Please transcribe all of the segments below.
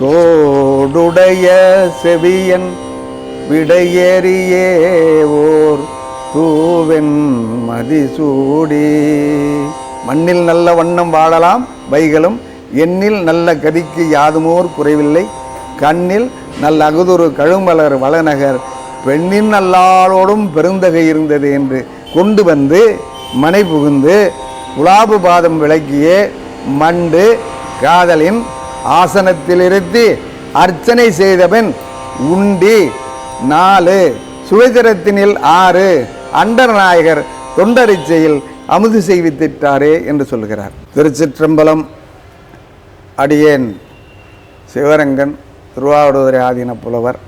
தோடுடைய செவியன் விடையேறியே ஓர் தூவென் மதிசூடி. மண்ணில் நல்ல வண்ணம் வாழலாம் வைகளும் எண்ணில் நல்ல கதிக்கு யாதுமோர் குறைவில்லை. கண்ணில் நல்ல அகுதுரு கழுமலர் வளநகர் பெண்ணின் நல்லாளோடும் பெருந்தகை இருந்தது என்று கொண்டு வந்து மனை புகுந்து உலாபு பாதம் விளக்கியே மண்டு காதலின் ஆசனத்தில் இருத்தி அர்ச்சனை செய்தபின் உண்டி. நாலு. சுவைதரத்தினில் ஆறு. அண்டர்நாயகர் தொண்டரிச்சையில் அமுது செய்வித்திட்டாரே என்று சொல்கிறார். திருச்சிற்றம்பலம் அடியேன் சிவரங்கன் திருவாவடுதுறை ஆதீன புலவர்.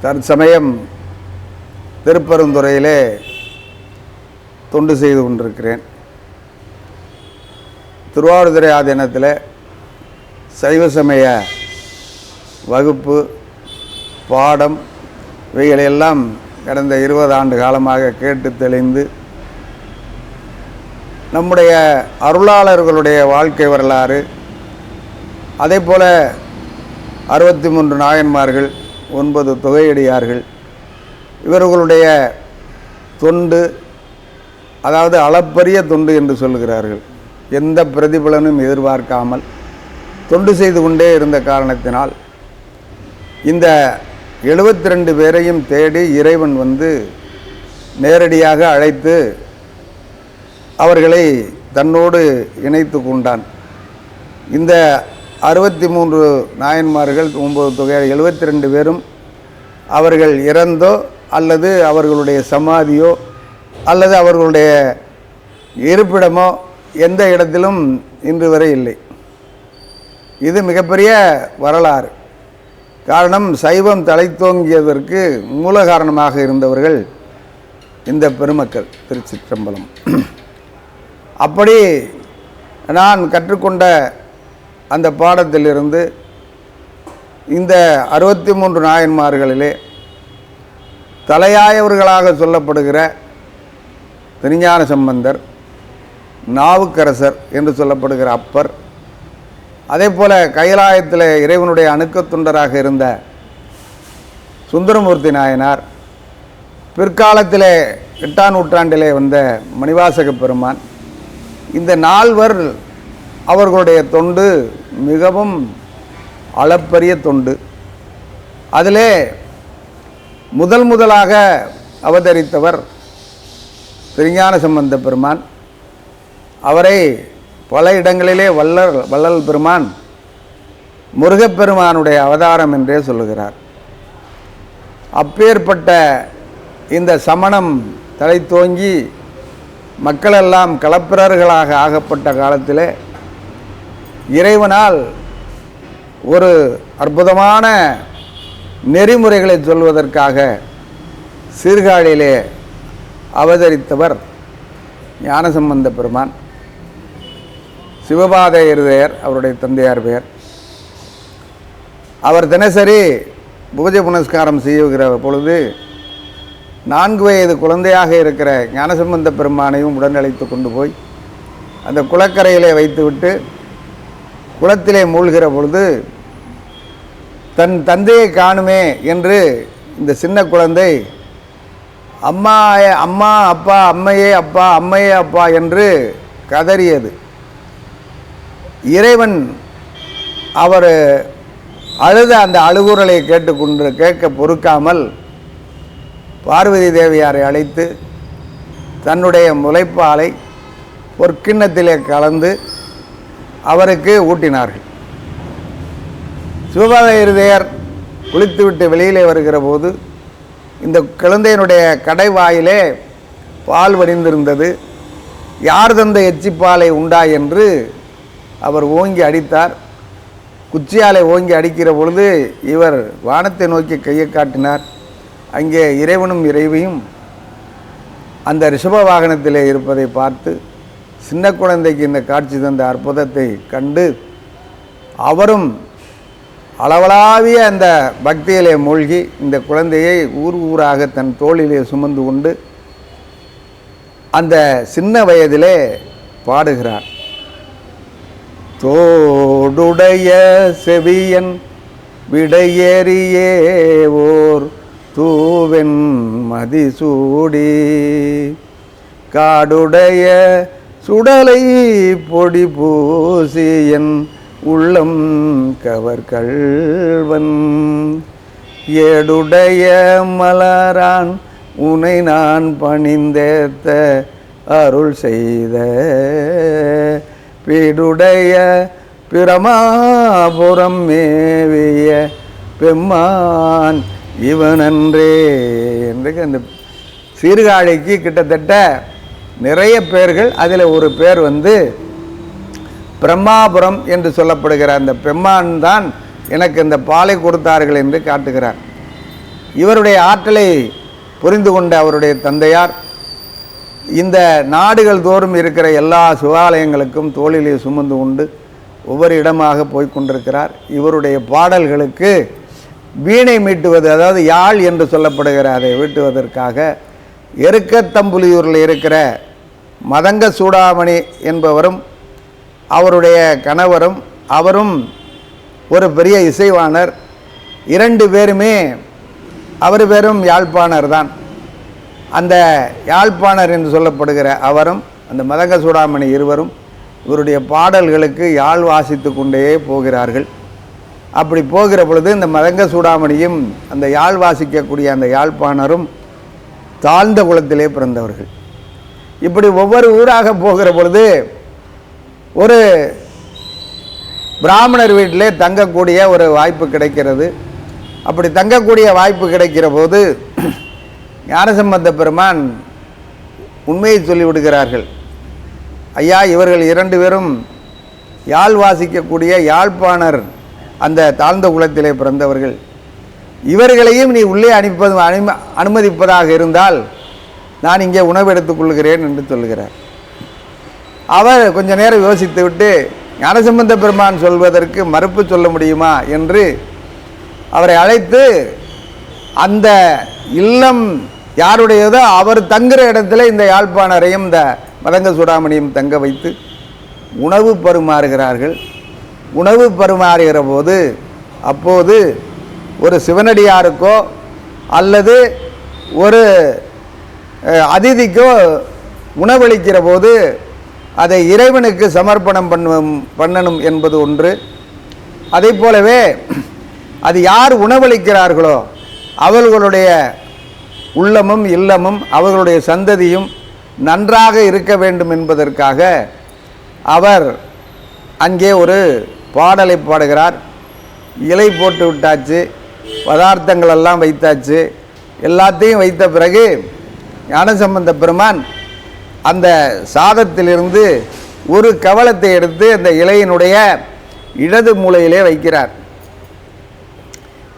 தற்சமயம் திருப்பெருந்துறையிலே தொண்டு செய்து கொண்டிருக்கிறேன். திருவாவடுதுறை ஆதீனத்தில் சைவ சமய வகுப்பு பாடம் இவைகளையெல்லாம் கடந்த இருபது ஆண்டு காலமாக கேட்டு தெளிந்து நம்முடைய அருளாளர்களுடைய வாழ்க்கை வரலாறு அதே போல் அறுபத்தி மூன்று நாயன்மார்கள் ஒன்பது தொகையடியார்கள் இவர்களுடைய தொண்டு அதாவது அளப்பரிய தொண்டு என்று சொல்லுகிறார்கள். எந்த பிரதிபலனும் எதிர்பார்க்காமல் தொண்டு செய்து கொண்டே இருந்த காரணத்தினால் இந்த எழுபத்தி ரெண்டு பேரையும் தேடி இறைவன் வந்து நேரடியாக அழைத்து அவர்களை தன்னோடு இணைத்து கொண்டான். இந்த அறுபத்தி மூன்று நாயன்மார்கள் ஒன்பது தொகை எழுபத்தி ரெண்டு பேரும் அவர்கள் இறந்தோ அல்லது அவர்களுடைய சமாதியோ அல்லது அவர்களுடைய இருப்பிடமோ எந்த இடத்திலும் இன்று வரை இல்லை. இது மிகப்பெரிய வரலாறு. காரணம் சைவம் தலைத்தோங்கியதற்கு மூல காரணமாக இருந்தவர்கள் இந்த பெருமக்கள் திருச்சிற்றம்பலம். அப்படி நான் கற்றுக்கொண்ட அந்த பாடத்திலிருந்து இந்த அறுபத்தி மூன்று நாயன்மார்களிலே தலையாயவர்களாக சொல்லப்படுகிற திருஞான சம்பந்தர் நாவுக்கரசர் என்று சொல்லப்படுகிற அப்பர் அதே போல கைலாயத்தில் இறைவனுடைய அணுக்கத் தொண்டராக இருந்த சுந்தரமூர்த்தி நாயனார் பிற்காலத்தில் எட்டாம் நூற்றாண்டிலே வந்த மணிவாசக பெருமான் இந்த நால்வர் அவர்களுடைய தொண்டு மிகவும் அளப்பரிய தொண்டு. அதிலே முதல் முதலாக அவதரித்தவர் திருஞான சம்பந்த பெருமான். அவரை பல இடங்களிலே வல்லர் வள்ளல் பெருமான் முருகப்பெருமானுடைய அவதாரம் என்றே சொல்லுகிறார். அப்பேற்பட்ட இந்த சமணம் தலை தோங்கி மக்களெல்லாம் களப்பிரர்களாக ஆகப்பட்ட காலத்தில் இறைவனால் ஒரு அற்புதமான நெறிமுறைகளை சொல்வதற்காக சீர்காழியிலே அவதரித்தவர் ஞானசம்பந்த பெருமான். சிவபாத இருதயர் அவருடைய தந்தையார் பெயர். அவர் தினசரி பூஜை புனஸ்காரம் செய்யுகிற பொழுது நான்கு வயது குழந்தையாக இருக்கிற ஞானசம்பந்த பெருமானையும் உடனழைத்து கொண்டு போய் அந்த குளக்கரையிலே வைத்துவிட்டு குளத்திலே மூழ்கிற பொழுது தன் தந்தையை காணுமே என்று இந்த சின்ன குழந்தை அம்மா அம்மா அப்பா அம்மையே அப்பா அம்மையே அப்பா என்று கதறியது. இறைவன் அவர் அழுத அந்த அழுகுரலை கேட்டுக்கொண்டு கேட்க பொறுக்காமல் பார்வதி தேவியாரை அழைத்து தன்னுடைய முளைப்பாலை ஒரு கிண்ணத்திலே கலந்து அவருக்கு ஊட்டினார்கள். சிவபாத குளித்துவிட்டு வெளியிலே வருகிற போது இந்த குழந்தையினுடைய கடைவாயிலே பால் வடிந்திருந்தது. யார் தந்த எச்சிப்பாலை உண்டா என்று அவர் ஓங்கி அடித்தார். குச்சியாலை ஓங்கி அடிக்கிற பொழுது இவர் வானத்தை நோக்கி கையை காட்டினார். அங்கே இறைவனும் இறைவியும் அந்த ரிஷப வாகனத்திலே இருப்பதை பார்த்து சின்ன குழந்தைக்கு இந்த காட்சி தந்த அற்புதத்தை கண்டு அவரும் அளவலாவிய அந்த பக்தியிலே மூழ்கி இந்த குழந்தையை ஊர் ஊராக தன் தோளிலே சுமந்து கொண்டு அந்த சின்ன வயதிலே பாடுகிறார். தோடுடைய செவியன் விடையேறியே ஓர் தூவென் மதிசூடி. காடுடைய சுடலை பொடி பூசியன் உள்ளம் கவர்கள்வன் ஏடுடைய மலரான் உனை நான் பணிந்தேத்த அருள் செய்த வீடுடைய பிரமாபுரம் மேவிய பெம்மான் இவனன்றே என்று அந்த சீர்காழிக்கு கிட்டத்தட்ட நிறைய பேர்கள் அதில் ஒரு பேர் வந்து பிரம்மாபுரம் என்று சொல்லப்படுகிற அந்த பெம்மான் தான் எனக்கு இந்த பாலை கொடுத்தார்கள் என்று காட்டுகிறார். இவருடைய ஆற்றலை புரிந்து கொண்ட அவருடைய தந்தையார் இந்த நாடுகள் தோறும் இருக்கிற எல்லா சிவாலயங்களுக்கும் தோளிலே சுமந்து கொண்டு ஒவ்வொரு இடமாக போய்கொண்டிருக்கிறார் இவருடைய பாடல்களுக்கு வீணை மீட்டுவது அதாவது யாழ் என்று சொல்லப்படுகிற அதை வீட்டுவதற்காக எருக்கத்தம்புலியூரில் இருக்கிற மதங்க சூடாமணி என்பவரும் அவருடைய கணவரும் அவரும் ஒரு பெரிய இசைவாணர். இரண்டு பேருமே அவர் பேரும் யாழ்ப்பாணர் தான் அந்த யாழ்ப்பாணர் என்று சொல்லப்படுகிற அவரும் அந்த மதங்க சூடாமணி இருவரும் இவருடைய பாடல்களுக்கு யாழ் வாசித்து கொண்டே போகிறார்கள். அப்படி போகிற பொழுது இந்த மதங்க சூடாமணியும் அந்த யாழ் வாசிக்கக்கூடிய அந்த யாழ்ப்பாணரும் தாழ்ந்த குலத்திலே பிறந்தவர்கள். இப்படி ஒவ்வொரு ஊராக போகிற பொழுது ஒரு பிராமணர் வீட்டிலே தங்கக்கூடிய ஒரு வாய்ப்பு கிடைக்கிறது. அப்படி தங்கக்கூடிய வாய்ப்பு கிடைக்கிற போது ஞானசம்பந்த பெருமான் உண்மையை சொல்லிவிடுகிறார்கள் ஐயா இவர்கள் இரண்டு பேரும் யாழ் வாசிக்கக்கூடிய யாழ்ப்பாணர் அந்த தாழ்ந்த குலத்திலே பிறந்தவர்கள். இவர்களையும் நீ உள்ளே அனுப்பது அனும அனுமதிப்பதாக இருந்தால் நான் இங்கே உணவு எடுத்துக்கொள்கிறேன் என்று சொல்கிறார். அவர் கொஞ்ச நேரம் யோசித்துவிட்டு ஞானசம்பந்த பெருமான் சொல்வதற்கு மறுப்பு சொல்ல முடியுமா என்று அவரை அழைத்து அந்த இல்லம் யாருடையதோ அவர் தங்குற இடத்துல இந்த யாழ்ப்பாணரையும் இந்த மதங்க சூடாமணியும் தங்க வைத்து உணவு பருமாறுகிறார்கள். உணவு பருமாறுகிற போது அப்போது ஒரு சிவனடியாருக்கோ அல்லது ஒரு அதிதிக்கோ உணவளிக்கிற போது அதை இறைவனுக்கு சமர்ப்பணம் பண்ணும் பண்ணணும் என்பது ஒன்று. அதை போலவே அது யார் உணவளிக்கிறார்களோ அவர்களுடைய உள்ளமும் இல்லமும் அவர்களுடைய சந்ததியும் நன்றாக இருக்க வேண்டும் என்பதற்காக அவர் அங்கே ஒரு பாடலை பாடுகிறார். இலை போட்டு விட்டாச்சு பதார்த்தங்கள் எல்லாம் வைத்தாச்சு. எல்லாத்தையும் வைத்த பிறகு ஞானசம்பந்த பெருமான் அந்த சாதத்திலிருந்து ஒரு கவலத்தை எடுத்து அந்த இலையினுடைய இடது மூலையிலே வைக்கிறார்.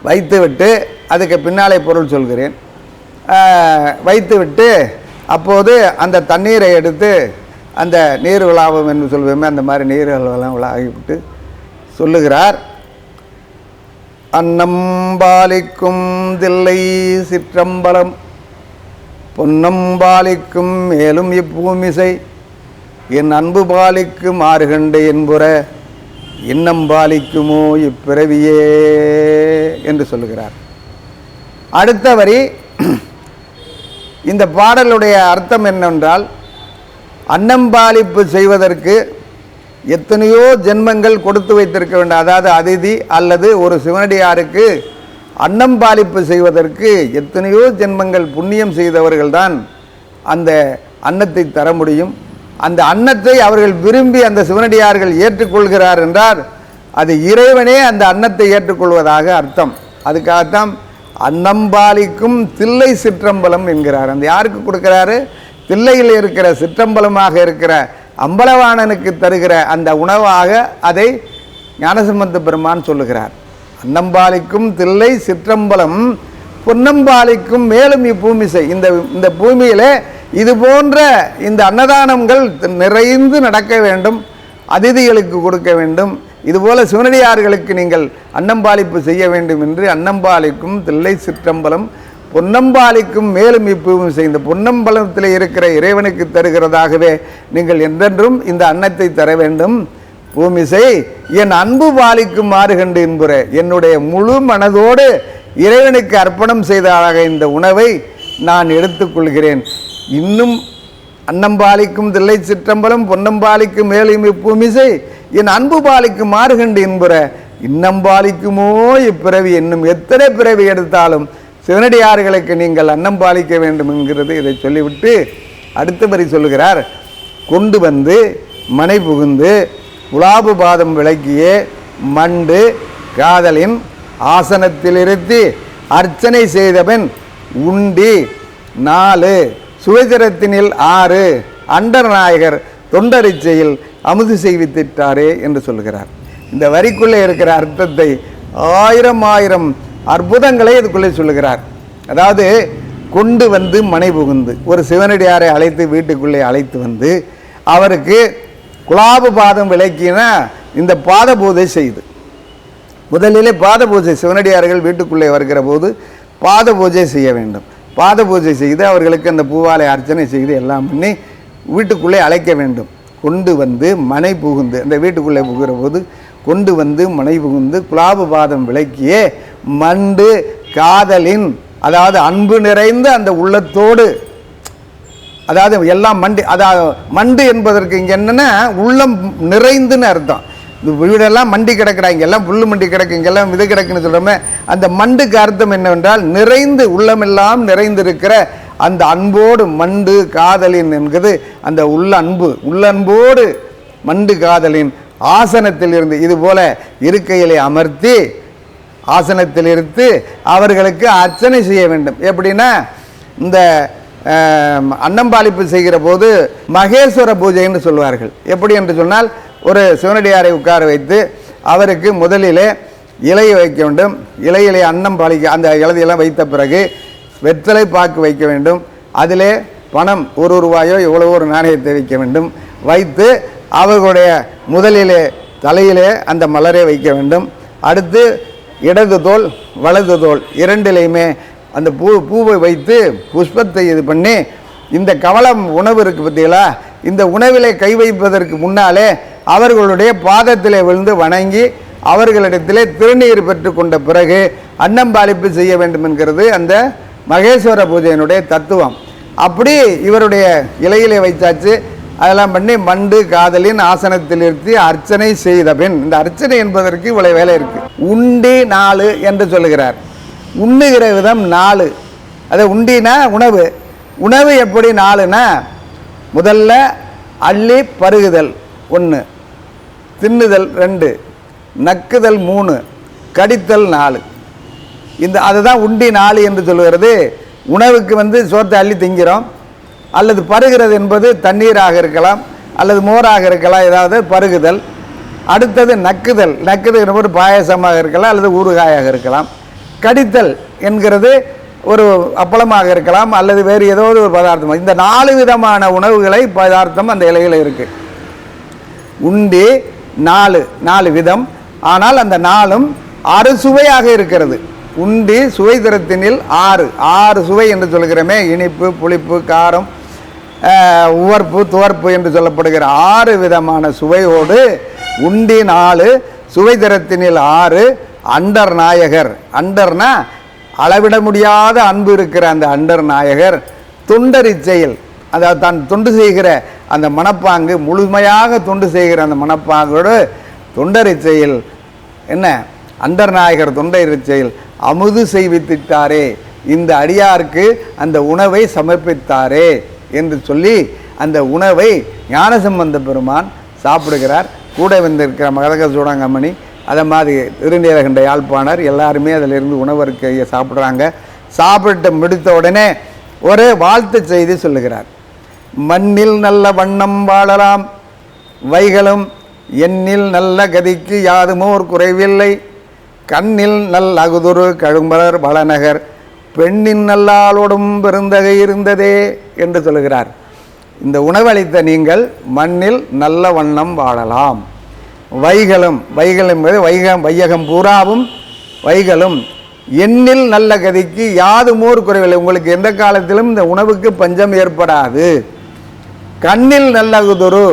வைத்துவிட்டு அதுக்கு பின்னாலே பொருள் சொல்கிறேன். வைத்துவிட்டு அப்போது அந்த தண்ணீரை எடுத்து அந்த நீர் விழாவும் என்று சொல்வோமே அந்த மாதிரி நீர்களெல்லாம் விழாகிவிட்டு சொல்லுகிறார். அன்னம்பாலிக்கும் தில்லை சிற்றம்பலம் பொன்னம்பாலிக்கும் மேலும் இப்பூமிசை என் அன்பு பாலிக்கும் ஆறுகண்டு என்புற இன்னம் பாலிக்குமோ இப்பிறவியே என்று சொல்லுகிறார். அடுத்த வரி இந்த பாடலுடைய அர்த்தம் என்னென்றால் அன்னம்பாலிப்பு செய்வதற்கு எத்தனையோ ஜென்மங்கள் கொடுத்து வைத்திருக்க வேண்டும். அதாவது அதிதி அல்லது ஒரு சிவனடியாருக்கு அன்னம்பாலிப்பு செய்வதற்கு எத்தனையோ ஜென்மங்கள் புண்ணியம் செய்தவர்கள்தான் அந்த அன்னத்தை தர முடியும். அந்த அன்னத்தை அவர்கள் விரும்பி அந்த சிவனடியார்கள் ஏற்றுக்கொள்கிறார் என்றால் அது இறைவனே அந்த அன்னத்தை ஏற்றுக்கொள்வதாக அர்த்தம். அதுக்காகத்தான் அன்னம்பாலிக்கும் தில்லை சிற்றம்பலம் என்கிறார். அந்த யாருக்கு கொடுக்கிறாரு? தில்லையில் இருக்கிற சிற்றம்பலமாக இருக்கிற அம்பலவாணனுக்கு தருகிற அந்த உணவாக அதை ஞானசம்பந்த பெருமான் சொல்லுகிறார். அன்னம்பாலிக்கும் தில்லை சிற்றம்பலம் பொன்னம்பாலிக்கும் மேலும் இப்பூமிசை. இந்த இந்த பூமியிலே இது போன்ற இந்த அன்னதானங்கள் நிறைந்து நடக்க வேண்டும் அதிதிகளுக்கு கொடுக்க வேண்டும். இதுபோல சிவனடியார்களுக்கு நீங்கள் அன்னம்பாலிப்பு செய்ய வேண்டும் என்று அன்னம்பாலிக்கும் தில்லை சிற்றம்பலம் பொன்னம்பாலிக்கும் மேலும் இப்பூமிசை இந்த பொன்னம்பலத்தில் இருக்கிற இறைவனுக்கு தருகிறதாகவே நீங்கள் என்றென்றும் இந்த அன்னத்தை தர வேண்டும். பூமிசை என் அன்பு பாலிக்கும் மாறுகண்டு என்புற என்னுடைய முழு மனதோடு இறைவனுக்கு அர்ப்பணம் செய்ததாக இந்த உணவை நான் எடுத்துக்கொள்கிறேன் இன்னும் அன்னம்பாலிக்கும் தில்லை சிற்றம்பலம் பொன்னம்பாலிக்கும் மேலும் இப்பூமிசை என் அன்பு பாலிக்கு மாறுகண்டு என்புற இன்னம்பாலிக்குமோ இப்பிறவி என்னும் எத்தனை பிறவி எடுத்தாலும் சிவனடியார்களுக்கு நீங்கள் அன்னம் பாலிக்க வேண்டும் என்கிறது இதை சொல்லிவிட்டு அடுத்த வரி சொல்லுகிறார். கொண்டு வந்து மனை புகுந்து உலாபு பாதம் விளக்கிய மண்டு காதலின் ஆசனத்தில் இருத்தி அர்ச்சனை செய்தவன் உண்டி நாலு சுவைதரத்தினில் ஆறு அண்டர் நாயகர் தொண்டரிச்சையில் அமுது செய்வித்திட்டாரே என்று சொல்கிறார் இந்த வரிக்குள்ளே இருக்கிற அர்த்தத்தை ஆயிரம் ஆயிரம் அற்புதங்களை இதுக்குள்ளே சொல்லுகிறார். அதாவது கொண்டு வந்து மனை புகுந்து ஒரு சிவனடியாரை அழைத்து வீட்டுக்குள்ளே அழைத்து வந்து அவருக்கு குலாப பாதம் விளக்கினா இந்த பாத பூஜை செய்து. முதலிலே பாத பூஜை சிவனடியார்கள் வீட்டுக்குள்ளே வருகிற போது பாத பூஜை செய்ய வேண்டும். பாத பூஜை செய்து அவர்களுக்கு அந்த பூவாலை அர்ச்சனை செய்து எல்லாம் பண்ணி வீட்டுக்குள்ளே அழைக்க வேண்டும். கொண்டு வந்து மனை புகுந்து அந்த வீட்டுக்குள்ளே புகுகிற போது கொண்டு வந்து மனை புகுந்து குலாபபாதம் பாதம் மண்டு காதலின் அதாவது அன்பு நிறைந்த அந்த உள்ளத்தோடு அதாவது எல்லாம் மண்டு அதாவது மண்டு என்பதற்கு இங்கே என்னென்னா உள்ளம் நிறைந்துன்னு அர்த்தம். இந்த வீடெல்லாம் மண்டி கிடக்குறாங்க எல்லாம் புல்லு மண்டி கிடக்கு இங்கெல்லாம் இது கிடக்குன்னு சொல்கிறோமே அந்த மண்டுக்கு அர்த்தம் என்னவென்றால் நிறைந்து உள்ளமெல்லாம் நிறைந்திருக்கிற அந்த அன்போடு மண்டு காதலின் என்கிறது அந்த உள்ள அன்பு உள்ளன்போடு மண்டு காதலின் ஆசனத்தில் இருந்து இது போல இருக்கையிலே அமர்த்தி ஆசனத்தில் இருந்து அவர்களுக்கு அர்ச்சனை செய்ய வேண்டும். எப்படின்னா இந்த அன்னம்பாலிப்பு அன்னம்பாளிப்பு செய்கிற போது மகேஸ்வர பூஜைன்னு சொல்வார்கள். எப்படி என்று சொன்னால் ஒரு சிவனடியாரை உட்கார வைத்து அவருக்கு முதலிலே இலையை வைக்க வேண்டும். இலையிலே அன்னம் பாலிக்க அந்த இலதையெல்லாம் வைத்த பிறகு வெற்றலை பாக்கு வைக்க வேண்டும். அதிலே பணம் ஒரு ரூபாயோ இவ்வளோ ஒரு நாணயத்தை வைக்க வேண்டும். வைத்து அவர்களுடைய முதலிலே தலையிலே அந்த மலரை வைக்க வேண்டும். அடுத்து இடது தோல் வலது தோல் இரண்டிலையுமே அந்த பூ பூவை வைத்து புஷ்பத்தை இது பண்ணி இந்த கவலம் உணவு இருக்குது பார்த்தீங்களா? இந்த உணவிலே கை வைப்பதற்கு முன்னாலே அவர்களுடைய பாதத்திலே விழுந்து வணங்கி அவர்களிடத்திலே திருநீர் பெற்று கொண்ட பிறகு அன்னம்பாளிப்பு செய்ய வேண்டும் என்கிறது அந்த மகேஸ்வர பூஜையினுடைய தத்துவம். அப்படி இவருடைய இலையிலே வைச்சாச்சு அதெல்லாம் பண்ணி மண்டு காதலின் ஆசனத்தில் இருத்தி அர்ச்சனை செய்த பின் இந்த அர்ச்சனை என்பதற்கு இவ்வளவு வேலை இருக்கு. உண்டி நாலு என்று சொல்லுகிறார். உண்ணுகிற விதம் நாலு. அது உண்டினா உணவு. உணவு எப்படி நாலுனா முதல்ல அள்ளி பருகுதல் ஒன்று தின்னுதல் ரெண்டு நக்குதல் மூணு கடித்தல் நாலு. இந்த அதுதான் உண்டி நாலு என்று சொல்கிறது உணவுக்கு வந்து சோத்தை அள்ளி திங்கிறோம். அல்லது பருகிறது என்பது தண்ணீராக இருக்கலாம் அல்லது மோராக இருக்கலாம் ஏதாவது பருகுதல். அடுத்தது நக்குதல். நக்குதல் என்பது பாயசமாக இருக்கலாம் அல்லது ஊறுகாயாக இருக்கலாம். கடித்தல் என்கிறது ஒரு அப்பளமாக இருக்கலாம் அல்லது வேறு ஏதோ ஒரு பதார்த்தம் இந்த நாலு விதமான உணவுகளை பதார்த்தம் அந்த இலையில் இருக்குது உண்டி நாலு நாலு விதம். ஆனால் அந்த நாளும் அறுசுவையாக இருக்கிறது. உண்டி சுவை தரத்தினில் ஆறு. ஆறு சுவை என்று சொல்கிறோமே இனிப்பு புளிப்பு காரம் உவர்ப்பு துவர்ப்பு என்று சொல்லப்படுகிற ஆறு விதமான சுவையோடு உண்டி நாலு சுவை தரத்தினில் ஆறு அண்டர் நாயகர். அண்டர்னா அளவிட முடியாத அன்பு இருக்கிற அந்த அண்டர் நாயகர். தொண்டரி செயல் அதாவது தான் தொண்டு செய்கிற அந்த மனப்பாங்கு முழுமையாக தொண்டு செய்கிற அந்த மனப்பாங்கோடு தொண்டரி செயல். என்ன? அண்டர் தொண்டை தொண்டர் அமுது செய்வித்திட்டாரே. இந்த அடியாருக்கு அந்த உணவை சமர்ப்பித்தாரே என்று சொல்லி அந்த உணவை ஞானசம்பந்த பெருமான் சாப்பிடுகிறார். கூட வந்திருக்கிற மகதக சூடாங்கம்மணி அதை மாதிரி திருநீலகண்ட யாழ்ப்பாணர் எல்லாருமே அதிலிருந்து உணவருக்கையை சாப்பிட்றாங்க. சாப்பிட்டு முடித்த உடனே ஒரு வாழ்த்து செய்தி சொல்லுகிறார். மண்ணில் நல்ல வண்ணம் வாழலாம். வைகளும் எண்ணில் நல்ல கதிக்கு யாதுமோர் குறைவில்லை. கண்ணில் நல் அகுதுரு கழும்பலர் பலநகர் பெண்ணின் நல்லாலோடும் பெருந்தகை இருந்ததே என்று சொல்லுகிறார். இந்த உணவளித்த நீங்கள் மண்ணில் நல்ல வண்ணம் வாழலாம். வைகளும் வைகள் என்பது வைகம் வையகம் பூராவும் வைகளும். எண்ணில் நல்ல கதிக்கு யாதுமோர் குறைவில்லை. உங்களுக்கு எந்த காலத்திலும் இந்த உணவுக்கு பஞ்சம் ஏற்படாது. கண்ணில் நல்லகுதுரு.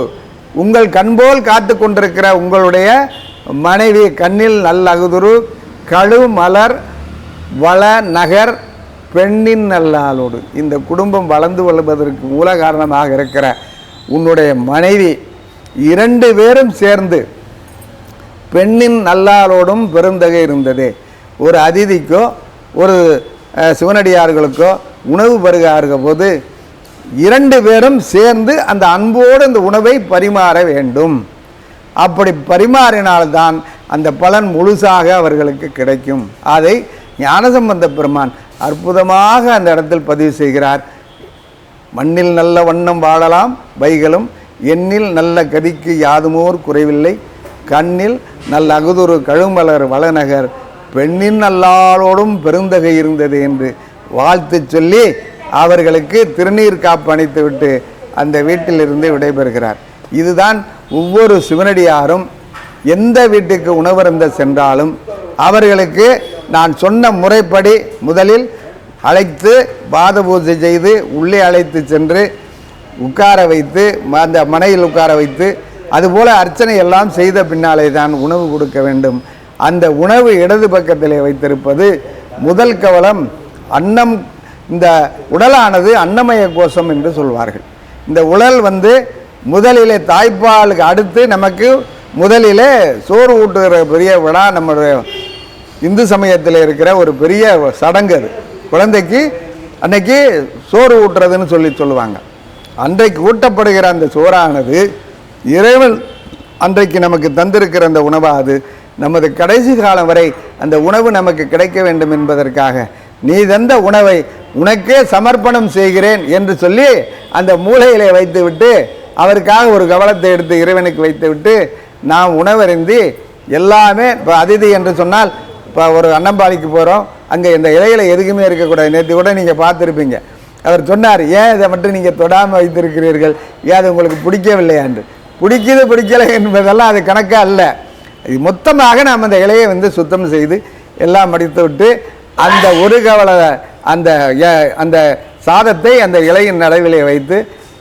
உங்கள் கண்போல் காத்து கொண்டிருக்கிற உங்களுடைய மனைவி கண்ணில் நல்லகுதுரு கழு மலர் வள நகர் பெண்ணின் நல்லாளோடு இந்த குடும்பம் வளர்ந்து கொள்வதற்கு மூல காரணமாக இருக்கிற உன்னுடைய மனைவி இரண்டு பேரும் சேர்ந்து பெண்ணின் நல்லாளோடும் பெருந்தகை இருந்தது. ஒரு அதிதிக்கோ ஒரு சிவனடியார்களுக்கோ உணவு பருகாருக போது இரண்டு பேரும் சேர்ந்து அந்த அன்போடு அந்த உணவை பரிமாற வேண்டும். அப்படி பரிமாறினால்தான் அந்த பலன் முழுசாக அவர்களுக்கு கிடைக்கும். அதை ஞானசம்பந்த பெருமான் அற்புதமாக அந்த இடத்தில் பதிவு செய்கிறார். மண்ணில் நல்ல வண்ணம் வாழலாம் வைகளும். எண்ணில் நல்ல கதிக்கு யாதுமோர் குறைவில்லை. கண்ணில் நல்ல அகுதுரு கழுமலர் வளநகர். பெண்ணின் நல்லாளோடும் பெருந்தகை இருந்தது என்று வாழ்த்து சொல்லி அவர்களுக்கு திருநீர் காப்பு அணித்து விட்டு அந்த வீட்டிலிருந்து விடைபெறுகிறார். இதுதான் ஒவ்வொரு சிவனடியாரும் எந்த வீட்டுக்கு உணவருந்த சென்றாலும் அவர்களுக்கு நான் சொன்ன முறைப்படி முதலில் அழைத்து பாத பூஜை செய்து உள்ளே அழைத்து சென்று உட்கார வைத்து ம- அந்த மனையில் உட்கார வைத்து அதுபோல் அர்ச்சனை எல்லாம் செய்த பின்னாலே தான் உணவு கொடுக்க வேண்டும். அந்த உணவு இடது பக்கத்திலே வைத்திருப்பது முதல் கவலம் அன்னம் இந்த உடலானது அன்னமய கோஷம் என்று சொல்வார்கள். இந்த உடல் வந்து முதலிலே தாய்ப்பாலுக்கு அடுத்து நமக்கு முதலிலே சோறு ஊட்டுகிற பெரிய விழா நம்முடைய இந்து சமயத்தில் இருக்கிற ஒரு பெரிய சடங்கு அது. குழந்தைக்கு அன்னைக்கு சோறு ஊட்டுறதுன்னு சொல்லி சொல்லுவாங்க. அன்றைக்கு ஊட்டப்படுகிற அந்த சோறானது இறைவன் அன்றைக்கு நமக்கு தந்திருக்கிற அந்த உணவாது நமது கடைசி காலம் வரை அந்த உணவு நமக்கு கிடைக்க வேண்டும் என்பதற்காக நீ தந்த உணவை உனக்கே சமர்ப்பணம் செய்கிறேன் என்று சொல்லி அந்த மூளையிலே வைத்துவிட்டு அவருக்காக ஒரு கவலத்தை எடுத்து இறைவனுக்கு வைத்துவிட்டு நாம் உணவருந்தி எல்லாமே இப்போ அதிதி என்று சொன்னால் இப்போ ஒரு அன்னம்பாளிக்கு போகிறோம் அங்கே இந்த இலையில எதுக்குமே இருக்கக்கூடாது. நேற்று கூட நீங்கள் பார்த்துருப்பீங்க. அவர் சொன்னார் ஏன் இதை மட்டும் நீங்கள் தொடாமல் வைத்திருக்கிறீர்கள்? ஏன் அது உங்களுக்கு பிடிக்கவில்லையா? என்று. பிடிக்குது பிடிக்கலை என்பதெல்லாம் அது கணக்காக அல்ல. இது மொத்தமாக நாம் அந்த இலையை வந்து சுத்தம் செய்து எல்லாம் மடித்து விட்டு அந்த ஒரு கவலை அந்த அந்த சாதத்தை அந்த இலையின் நடுவிலே வைத்து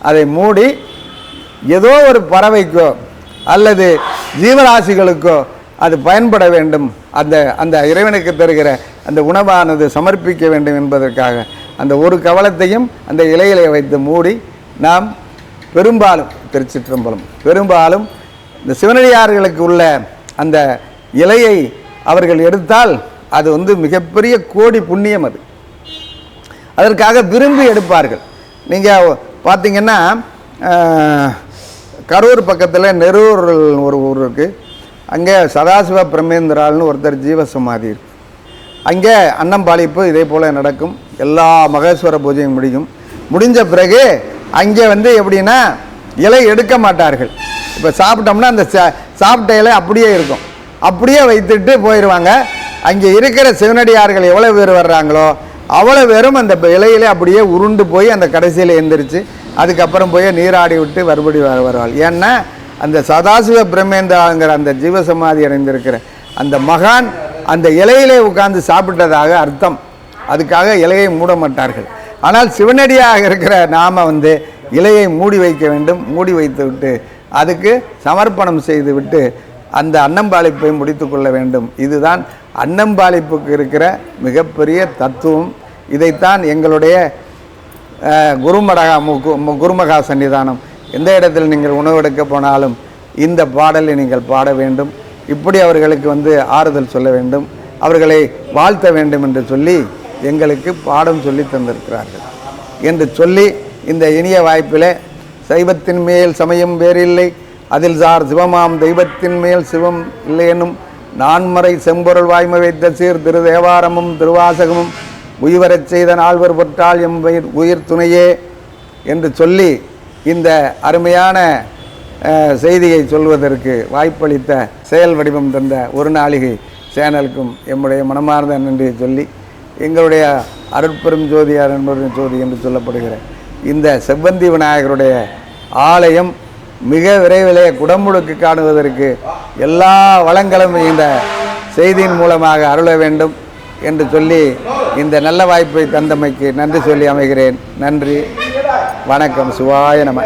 அதை மூடி ஏதோ ஒரு பறவைக்கோ அல்லது ஜீவராசிகளுக்கோ அது பயன்பட வேண்டும். அந்த அந்த இறைவனுக்கு தருகிற அந்த உணவானது சமர்ப்பிக்க வேண்டும் என்பதற்காக அந்த ஒரு கவலத்தையும் அந்த இலையிலே வைத்து மூடி நாம் பெரும்பாலும் திருச்சிற்றம்பலம் பெரும்பாலும் இந்த சிவனடியார்களுக்கு உள்ள அந்த இலையை அவர்கள் எடுத்தால் அது வந்து மிகப்பெரிய கோடி புண்ணியம் அது. அதற்காக விரும்பி எடுப்பார்கள். நீங்கள் பார்த்தீங்கன்னா கரூர் பக்கத்தில் நெரூரில் ஒரு ஊர் இருக்குது அங்கே சதாசிவ பிரமேந்திரால்னு ஒருத்தர் ஜீவசமாதி இருக்குது அங்கே அன்னம்பாளிப்பு இதே போல் நடக்கும். எல்லா மகேஸ்வர பூஜையும் முடியும். முடிஞ்ச பிறகு அங்கே வந்து எப்படின்னா இலை எடுக்க மாட்டார்கள். இப்போ சாப்பிட்டோம்னா அந்த சாப்பிட்ட இலை அப்படியே இருக்கும். அப்படியே வைத்துட்டு போயிடுவாங்க அங்கே இருக்கிற சிவனடியார்கள் எவ்வளோ பேர் வர்றாங்களோ அவ்வளோ பேரும் அந்த இலையிலே அப்படியே உருண்டு போய் அந்த கடைசியில் எந்திரிச்சு அதுக்கப்புறம் போய் நீராடி விட்டு மறுபடி வர வருவாள். ஏன்னா அந்த சதாசிவ பிரம்மேந்திராங்கிற அந்த ஜீவசமாதி அடைந்திருக்கிற அந்த மகான் அந்த இலையிலே உட்கார்ந்து சாப்பிட்டதாக அர்த்தம். அதுக்காக இலையை மூட மாட்டார்கள். ஆனால் சிவனடியாக இருக்கிற நாம வந்து இலையை மூடி வைக்க வேண்டும். மூடி வைத்து விட்டு அதுக்கு சமர்ப்பணம் செய்து விட்டு அந்த அன்னம்பாளிப்பை முடித்து கொள்ள வேண்டும். இதுதான் அன்னம்பாளிப்புக்கு இருக்கிற மிகப்பெரிய தத்துவம். இதைத்தான் எங்களுடைய குருமடகா மு- கு- மு- குருமகா சன்னிதானம். எந்த இடத்தில் நீங்கள் உணவெடுக்க போனாலும் இந்த பாடலை நீங்கள் பாட வேண்டும். இப்படி அவர்களுக்கு வந்து ஆறுதல் சொல்ல வேண்டும். அவர்களை வாழ்த்த வேண்டும் என்று சொல்லி எங்களுக்கு பாடம் சொல்லி தந்திருக்கிறார்கள். என்று சொல்லி இந்த இனிய வாய்ப்பில் சைவத்தின் மேல் சமயம் வேறில்லை. அதில் சார் சிவமாம் தெய்வத்தின் மேல் சிவம் இல்லையெனும் நான்மறை செம்பொருள் வாய்மை வைத்த சீர் திரு தேவாரமும் திருவாசகமும் உய்வரச் செய்த நால்வர் பொற்றால் எம் உயிர் உயிர் துணையே என்று சொல்லி இந்த அருமையான செய்தியை சொல்வதற்கு வாய்ப்பளித்த செயல் வடிவம் தந்த ஒரு நாளிகை சேனலுக்கும் எம்முடைய மனமார்ந்த நன்றியை சொல்லி எங்களுடைய அருட்பெரும் ஜோதியார் அருட்பெரும் ஜோதி என்று சொல்லப்படுகிற இந்த செவ்வந்தி விநாயகருடைய ஆலயம் மிக விரைவிலே குடமுழுக்கு காணுவதற்கு எல்லா வளங்களும் இந்த செய்தியின் மூலமாக அருள வேண்டும் என்று சொல்லி இந்த நல்ல வாய்ப்பை தந்தமைக்கு நன்றி சொல்லி அமைகிறேன். நன்றி. வணக்கம். சிவாய நம.